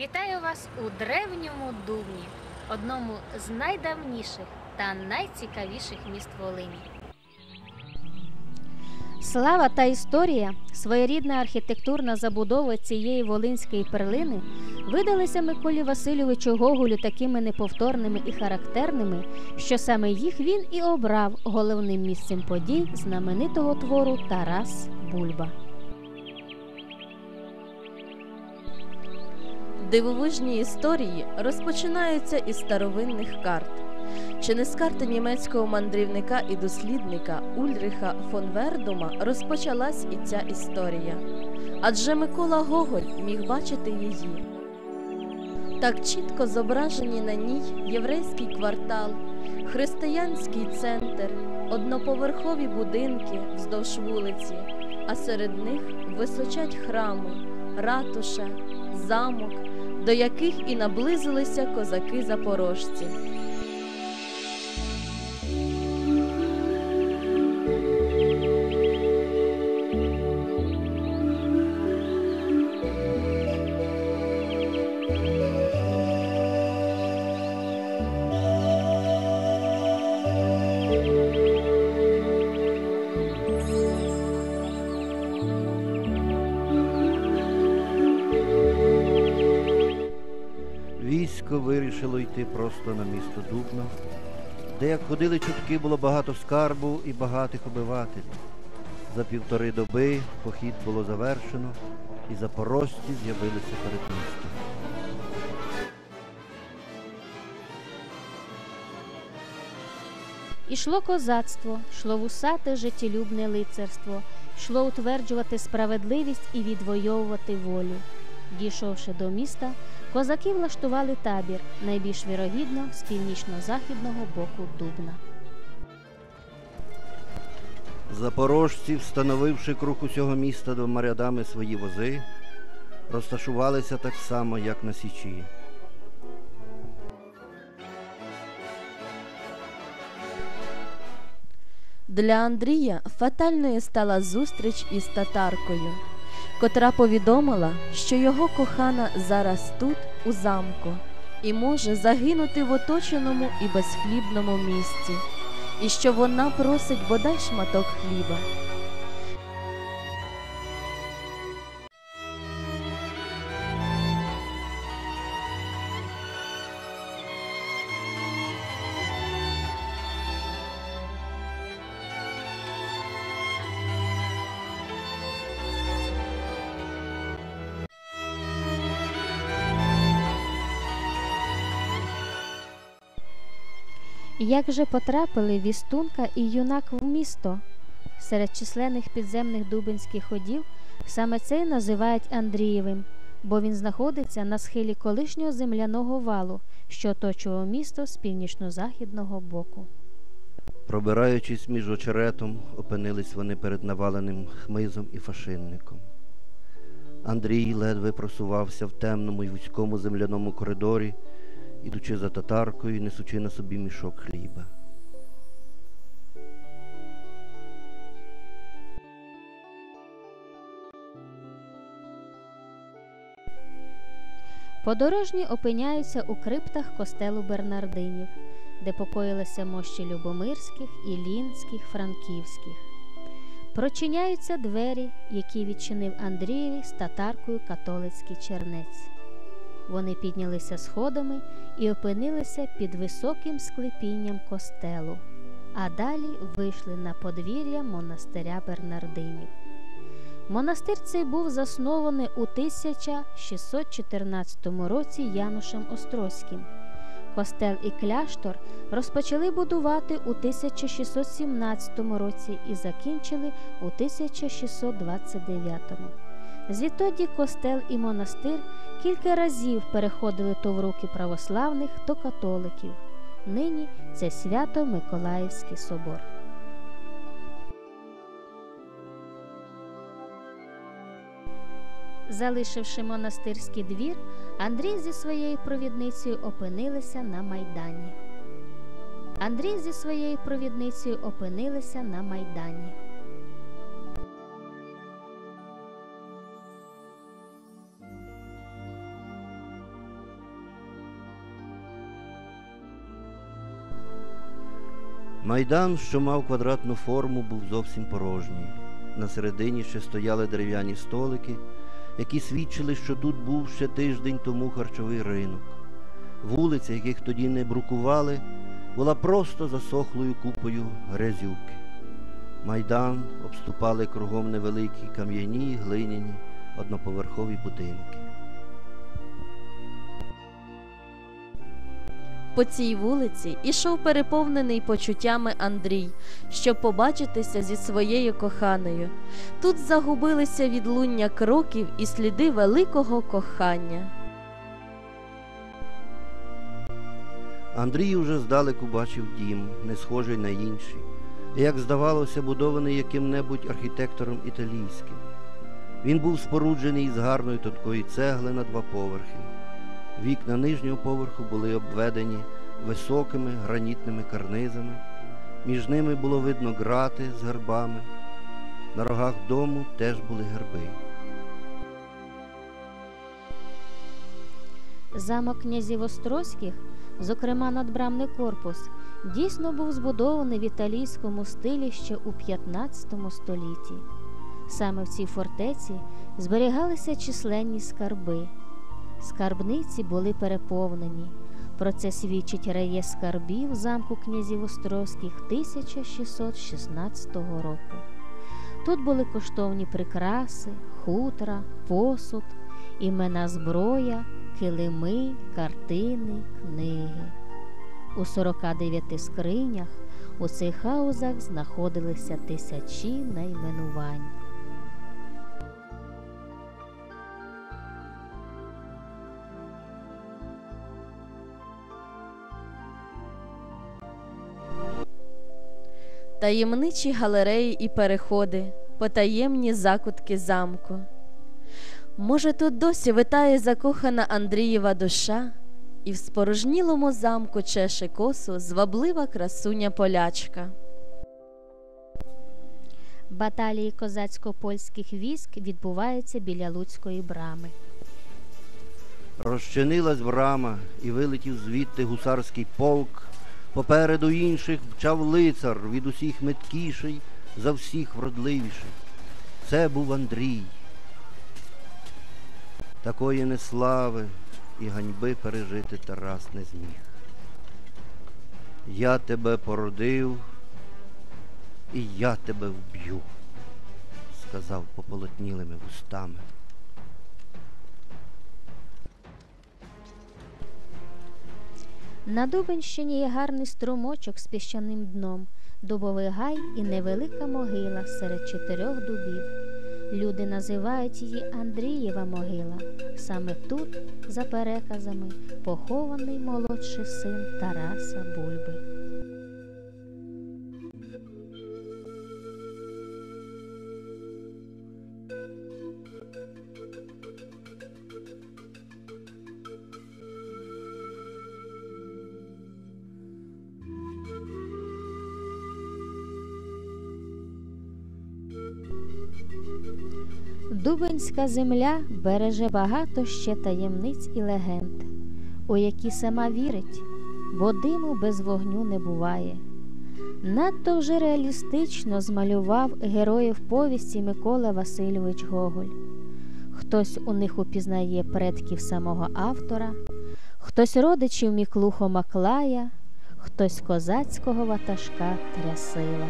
Вітаю вас у древньому Дубні, одному з найдавніших та найцікавіших міст Волині. Слава та історія, своєрідна архітектурна забудова цієї волинської перлини видалися Миколі Васильовичу Гоголю такими неповторними і характерними, що саме їх він і обрав головним місцем подій знаменитого твору Тарас Бульба. Дивовижні історії розпочинаються із старовинних карт. Чи не з карти німецького мандрівника і дослідника Ульриха фон Вердума розпочалась і ця історія? Адже Микола Гоголь міг бачити її. Так чітко зображені на ній єврейський квартал, християнський центр, одноповерхові будинки вздовж вулиці, а серед них височать храми, ратуша, замок, до яких і наблизилися козаки-запорожці. Військо йти просто на місто Дубно, де, як ходили чутки, було багато скарбу і багатих обивателів. За півтори доби похід було завершено, і запорожці з'явилися перед містом. Ішло козацтво, йшло вусате життєлюбне лицарство, йшло утверджувати справедливість і відвоювати волю. Дійшовши до міста, козаки влаштували табір, найбільш вірогідно з північно-західного боку Дубна. Запорожці, встановивши круг усього міста двома рядами свої вози, розташувалися так само, як на Січі. Для Андрія фатальною стала зустріч із татаркою, котра повідомила, що його кохана зараз тут, у замку, і може загинути в оточеному і безхлібному місці, і що вона просить бодай шматок хліба. Як же потрапили вістунка і юнак в місто? Серед численних підземних дубинських ходів саме цей називають Андрієвим, бо він знаходиться на схилі колишнього земляного валу, що оточував місто з північно-західного боку. Пробираючись між очеретом, опинились вони перед наваленим хмизом і фашинником. Андрій ледве просувався в темному й вузькому земляному коридорі, ідучи за татаркою несучи на собі мішок хліба. Подорожні опиняються у криптах костелу Бернардинів, де покоїлися мощі Любомирських, Ілінських, Франківських. Прочиняються двері, які відчинив Андрієві з татаркою католицький чернець. Вони піднялися сходами і опинилися під високим склепінням костелу, а далі вийшли на подвір'я монастиря Бернардинів. Монастир цей був заснований у 1614 році Янушем Острозьким. Костел і кляштор розпочали будувати у 1617 році і закінчили у 1629. Звідтоді костел і монастир кілька разів переходили то в руки православних, то католиків. Нині це свято Миколаївський собор. Залишивши монастирський двір, Андрій зі своєю провідницею опинилися на майдані. Андрій зі своєю провідницею опинилися на майдані. Майдан, що мав квадратну форму, був зовсім порожній. На середині ще стояли дерев'яні столики, які свідчили, що тут був ще тиждень тому харчовий ринок. Вулиця, яких тоді не брукували, була просто засохлою купою грязюки. Майдан обступали кругом невеликі кам'яні, глиняні, одноповерхові будинки. По цій вулиці ішов переповнений почуттями Андрій, щоб побачитися зі своєю коханою. Тут загубилися відлуння кроків і сліди великого кохання. Андрій уже здалеку бачив дім, не схожий на інші, і, як здавалося, будований яким-небудь архітектором італійським. Він був споруджений із гарної тонкої цегли на два поверхи. Вікна нижнього поверху були обведені високими гранітними карнизами, між ними було видно грати з гербами. На рогах дому теж були герби. Замок князів Острозьких, зокрема надбрамний корпус, дійсно був збудований в італійському стилі ще у 15 столітті. Саме в цій фортеці зберігалися численні скарби. Скарбниці були переповнені. Про це свідчить реєстр скарбів замку князів Острозьких 1616 року. Тут були коштовні прикраси, хутра, посуд, імена зброя, килими, картини, книги. У 49 скринях у цих хаузах знаходилися тисячі найменувань. Таємничі галереї і переходи, потаємні закутки замку. Може, тут досі витає закохана Андрієва душа, і в спорожнілому замку чеше косу зваблива красуня полячка. Баталії козацько-польських військ відбуваються біля Луцької брами. Розчинилась брама і вилетів звідти гусарський полк. Попереду інших вчав лицар від усіх меткіший, за всіх вродливіший. Це був Андрій. Такої неслави і ганьби пережити Тарас не зміг. Я тебе породив, і я тебе вб'ю, сказав пополотнілими вустами. На Дубенщині є гарний струмочок з піщаним дном, дубовий гай і невелика могила серед чотирьох дубів. Люди називають її Андрієва могила. Саме тут, за переказами, похований молодший син Тараса Бульби. Дубенська земля береже багато ще таємниць і легенд, у які сама вірить, бо диму без вогню не буває. Надто вже реалістично змалював героїв повісті Микола Васильович Гоголь. Хтось у них упізнає предків самого автора, хтось родичів Міклухо Маклая, хтось козацького ватажка Трясила.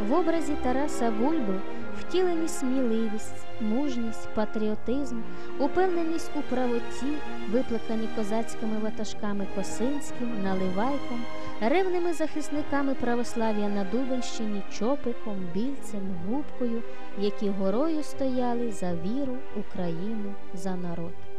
В образі Тараса Бульби втілені сміливість, мужність, патріотизм, упевненість у правоті, викликані козацькими ватажками Косинським, Наливайком, ревними захисниками православ'я на Дубенщині, Чопиком, Більцем, Губкою, які горою стояли за віру, Україну, за народ.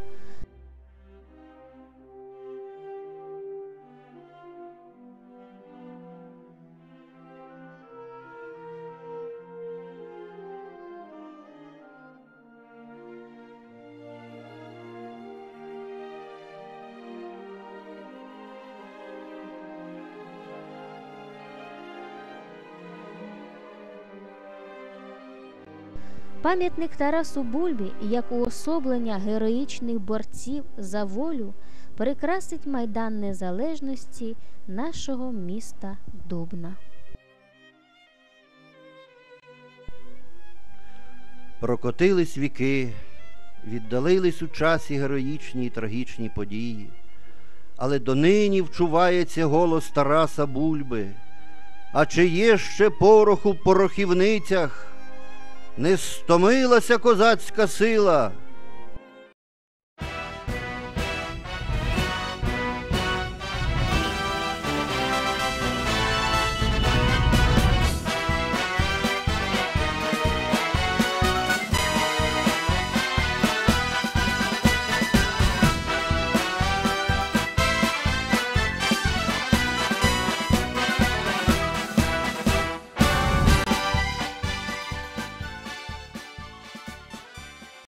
Пам'ятник Тарасу Бульбі, як уособлення героїчних борців за волю, прикрасить Майдан Незалежності нашого міста Дубна. Прокотились віки, віддалились у часі героїчні й трагічні події, але донині вчувається голос Тараса Бульби. А чи є ще пороху в порохівницях? Не стомилася козацька сила,